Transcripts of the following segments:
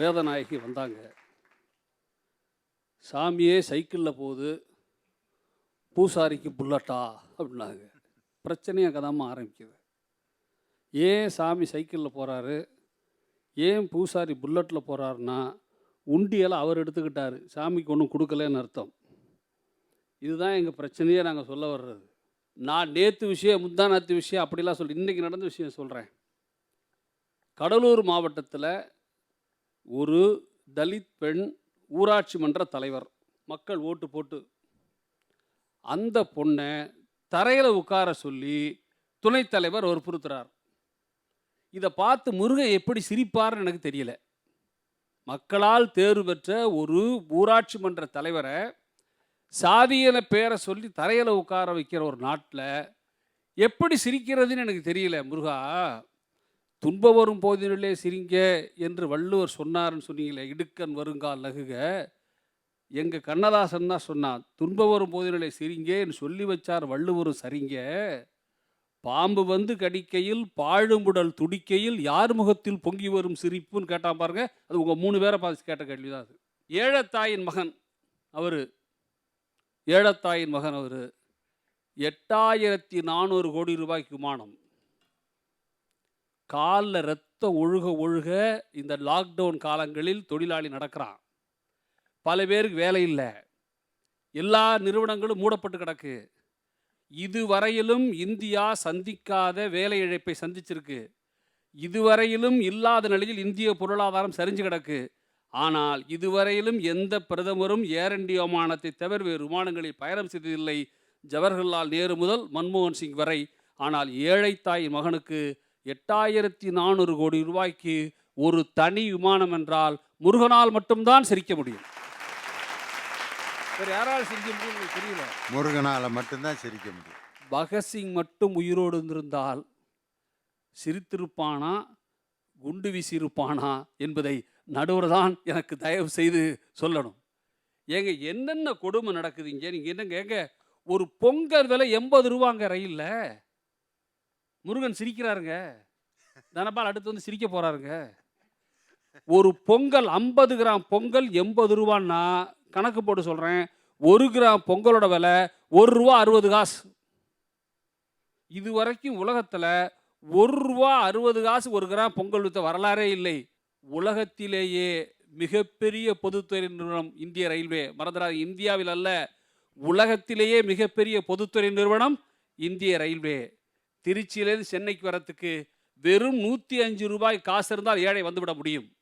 வேதநாயகி வந்தாங்க. சாமியே சைக்கிளில் போகுது பூசாரிக்கு புல்லட்டா அப்படின்னாங்க. பிரச்சனையும் அங்கே தான் ஆரம்பிக்குது. ஏன் சாமி சைக்கிளில் போகிறாரு ஏன் பூசாரி புல்லட்டில் போகிறாருன்னா உண்டியெல்லாம் அவர் எடுத்துக்கிட்டார். சாமிக்கு ஒன்றும் கொடுக்கலன்னு அர்த்தம். இதுதான் எங்கள் பிரச்சனையே நாங்கள் சொல்ல வர்றது. நான் நேற்று விஷயம் முந்தானத்து விஷயம் அப்படிலாம் சொல்லி இன்றைக்கி நடந்த விஷயம் சொல்கிறேன் கடலூர் மாவட்டத்தில் ஒரு தலித் பெண் ஊராட்சி மன்ற தலைவர். மக்கள் ஓட்டு போட்டு. அந்த பொண்ணை தரையில் உட்கார சொல்லி துணைத் தலைவர் வற்புறுத்துறார். இதை பார்த்து முருகன் எப்படி சிரிப்பார்னு எனக்கு தெரியல. மக்களால் தேர்வு பெற்ற ஒரு ஊராட்சி மன்ற தலைவரை சாதியன பேரை சொல்லி தரையில் உட்கார வைக்கிற ஒரு நாட்டில் எப்படி சிரிக்கிறதுன்னு எனக்கு தெரியல முருகா. துன்ப வரும் போதினிலே சிரிங்க என்று வள்ளுவர் சொன்னார்னு சொன்னீங்களே இடுக்கன் வருங்கால் நகுக. எங்கள் கண்ணதாசன் தான் சொன்னான் துன்ப வரும் போதினிலே சிரிங்கன்னு சொல்லி வச்சார் வள்ளுவரும் சரிங்க. பாம்பு வந்து கடிக்கையில் பாழும்புடல் துடிக்கையில் யார் முகத்தில் பொங்கி வரும் சிரிப்புன்னு கேட்டான் பாருங்க அது உங்கள் மூணு பேரை பார்த்து கேட்ட கேள்வி தான் அது. ஏழத்தாயின் மகன் அவர். ஏழத்தாயின் மகன் அவர். எட்டாயிரத்தி நானூறு கோடி ரூபாய்க்கு விமானம் காலில் ரத்தம் ஒழுக ஒழுக இந்த லாக்டவுன் காலங்களில் தொழிலாளி நடக்கிறான். பல பேருக்கு வேலை இல்லை. எல்லா நிறுவனங்களும் மூடப்பட்டு கிடக்கு. இதுவரையிலும் இந்தியா சந்திக்காத வேலை இழப்பை சந்திச்சிருக்கு. இதுவரையிலும் இல்லாத நிலையில் இந்திய பொருளாதாரம் சரிஞ்சு கிடக்கு. ஆனால் இதுவரையிலும் எந்த பிரதமரும் ஏர் இந்தியா விமானத்தை தவிர வேறு விமானங்களில் பயணம் செய்ததில்லை. ஜவஹர்லால் நேரு முதல் மன்மோகன் சிங் வரை. ஆனால் ஏழை தாய் மகனுக்கு எட்டாயிரத்தி நானூறு கோடி ரூபாய்க்கு ஒரு தனி விமானம் என்றால் முருகனால் மட்டும்தான் சிரிக்க முடியும். வேறு யாரால் சிரிக்க முடியும் தெரியல. முருகனால் மட்டும்தான் சிரிக்க முடியும். பகத்சிங் மட்டும் உயிரோடு இருந்திருந்தால் சிரித்திருப்பானா குண்டு வீசியிருப்பானா என்பதை நடுவர் தான் எனக்கு தயவு செய்து சொல்லணும். ஏங்க என்னென்ன கொடுமை நடக்குது இங்கே? நீங்கள் என்னங்க ஏங்க ஒரு பொங்கல் விலை எண்பது ரூபாங்க ரயிலில்? முருகன் சிரிக்கிறாருங்க. தனபால் அடுத்து வந்து சிரிக்க போறாருங்க. ஒரு பொங்கல் ஐம்பது கிராம் பொங்கல் எண்பது ரூபான்னா கணக்கு போட்டு சொல்கிறேன் ஒரு கிராம் பொங்கலோட விலை ஒரு ரூபா அறுபது காசு. இது வரைக்கும் உலகத்தில் ஒரு ரூபா அறுபது காசு ஒரு கிராம் பொங்கல் வித்த வரலாறே இல்லை. உலகத்திலேயே மிகப்பெரிய பொதுத்துறை நிறுவனம் இந்திய ரயில்வே. மறந்துடாது இந்தியாவில் அல்ல உலகத்திலேயே மிகப்பெரிய பொதுத்துறை நிறுவனம் இந்திய ரயில்வே. திருச்சியிலேருந்து சென்னைக்கு வரத்துக்கு வெறும் நூற்றி அஞ்சு ரூபாய் காசு இருந்தால் ஏழை வந்துவிட முடியும்.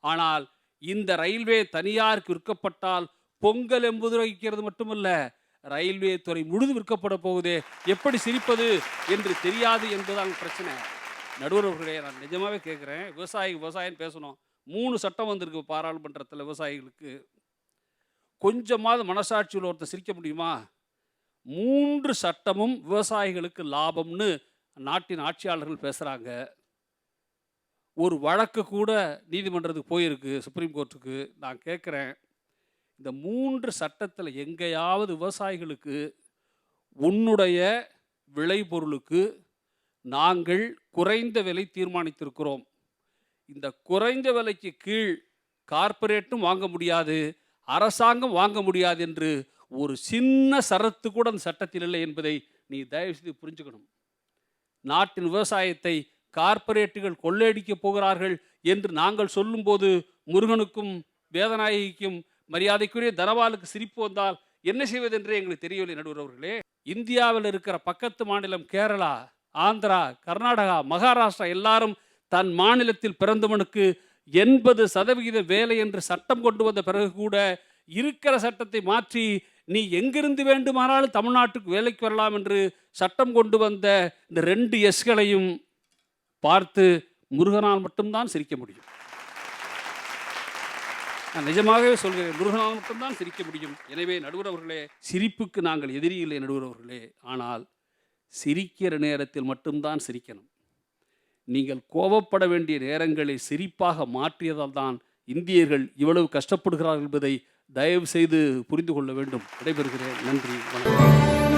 ஆனால் இந்த ரயில்வே தனியாருக்கு விற்கப்பட்டால் பொங்கல் எண்பது வகிக்கிறது மட்டுமல்ல ரயில்வே துறை முழுது விற்கப்பட போகுதே எப்படி சிரிப்பது என்று தெரியாது என்பதுதான் பிரச்சனை. நடுவர்களே நான் நிஜமாகவே கேட்குறேன் விவசாயி விவசாயம் பேசணும். மூணு சட்டம் வந்திருக்கு பாராளுமன்றத்தில் விவசாயிகளுக்கு. கொஞ்சமாவது மனசாட்சியில் ஒருத்தர் சிரிக்க முடியுமா? மூன்று சட்டமும் விவசாயிகளுக்கு லாபம்னு நாட்டின் ஆட்சியாளர்கள் பேசுகிறாங்க ஒரு வழக்கு கூட நீதிமன்றத்துக்கு போயிருக்கு சுப்ரீம் கோர்ட்டுக்கு நான் கேட்குறேன் இந்த மூன்று சட்டத்தில் எங்கேயாவது விவசாயிகளுக்கு உன்னுடைய விளைபொருளுக்கு நாங்கள் குறைந்த விலை தீர்மானித்திருக்கிறோம். இந்த குறைந்த விலைக்கு கீழ் கார்ப்பரேட்டும் வாங்க முடியாது அரசாங்கம் வாங்க முடியாது என்று ஒரு சின்ன சரத்து கூட அந்த சட்டத்தில் இல்லை என்பதை நீ தயவு செய்து புரிஞ்சுக்கணும். நாட்டின் விவசாயத்தை கார்ப்பரேட்டுகள் கொள்ளையடிக்கப் போகிறார்கள் என்று நாங்கள் சொல்லும்போது முருகனுக்கும் வேதநாயகிக்கும் மரியாதைக்குரிய தனவாலுக்கு சிரிப்பு வந்தால் என்ன செய்வதென்றே எங்களுக்கு தெரியவில்லை நடுவர்வர்களே இந்தியாவில் இருக்கிற பக்கத்து மாநிலம் கேரளா ஆந்திரா கர்நாடகா மகாராஷ்டிரா எல்லாரும் தன் மாநிலத்தில் பிறந்தவனுக்கு எண்பது சதவிகித வேலை என்று சட்டம் கொண்டு வந்த பிறகு கூட இருக்கிற சட்டத்தை மாற்றி நீ எங்கிருந்து வேண்டுமானாலும் தமிழ்நாட்டுக்கு வேலைக்கு வரலாம் என்று சட்டம் கொண்டு வந்த இந்த ரெண்டு எஸ்களையும் பார்த்து முருகனால் மட்டும்தான் சிரிக்க முடியும். நான் நிஜமாகவே சொல்கிறேன் முருகனால் மட்டும்தான் சிரிக்க முடியும். எனவே நடுவர் அவர்களே சிரிப்புக்கு நாங்கள் எதிரி இல்லை நடுவர் அவர்களே. ஆனால் சிரிக்கிற நேரத்தில் மட்டும்தான் சிரிக்கணும். நீங்கள் கோபப்பட வேண்டிய நேரங்களை சிரிப்பாக மாற்றியதால் தான் இந்தியர்கள் இவ்வளவு கஷ்டப்படுகிறார்கள் என்பதை தயவு செய்து புரிந்து கொள்ள வேண்டும். விடைபெறுகிறேன். நன்றி. வணக்கம்.